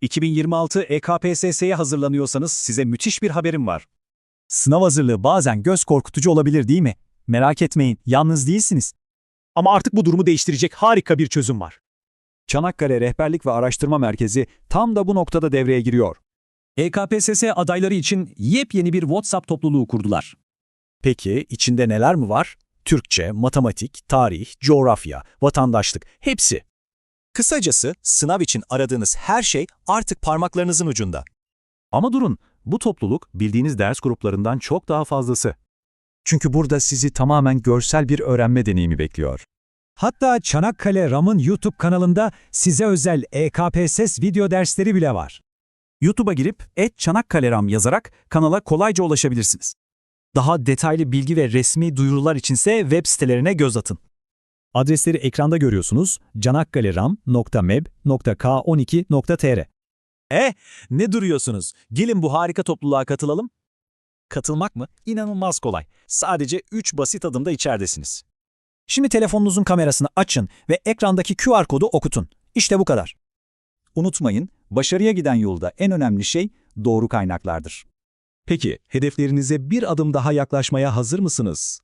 2026 EKPSS'ye hazırlanıyorsanız size müthiş bir haberim var. Sınav hazırlığı bazen göz korkutucu olabilir değil mi? Merak etmeyin, yalnız değilsiniz. Ama artık bu durumu değiştirecek harika bir çözüm var. Çanakkale Rehberlik ve Araştırma Merkezi tam da bu noktada devreye giriyor. EKPSS adayları için yepyeni bir WhatsApp topluluğu kurdular. Peki içinde neler mi var? Türkçe, matematik, tarih, coğrafya, vatandaşlık hepsi. Kısacası sınav için aradığınız her şey artık parmaklarınızın ucunda. Ama durun, bu topluluk bildiğiniz ders gruplarından çok daha fazlası. Çünkü burada sizi tamamen görsel bir öğrenme deneyimi bekliyor. Hatta Çanakkale Ram'ın YouTube kanalında size özel EKPSS video dersleri bile var. YouTube'a girip et Çanakkale Ram yazarak kanala kolayca ulaşabilirsiniz. Daha detaylı bilgi ve resmi duyurular içinse web sitelerine göz atın. Adresleri ekranda görüyorsunuz. canakkaleram.meb.k12.tr Eh, ne duruyorsunuz? Gelin bu harika topluluğa katılalım. Katılmak mı? İnanılmaz kolay. Sadece 3 basit adımda içeridesiniz. Şimdi telefonunuzun kamerasını açın ve ekrandaki QR kodu okutun. İşte bu kadar. Unutmayın, başarıya giden yolda en önemli şey doğru kaynaklardır. Peki, hedeflerinize bir adım daha yaklaşmaya hazır mısınız?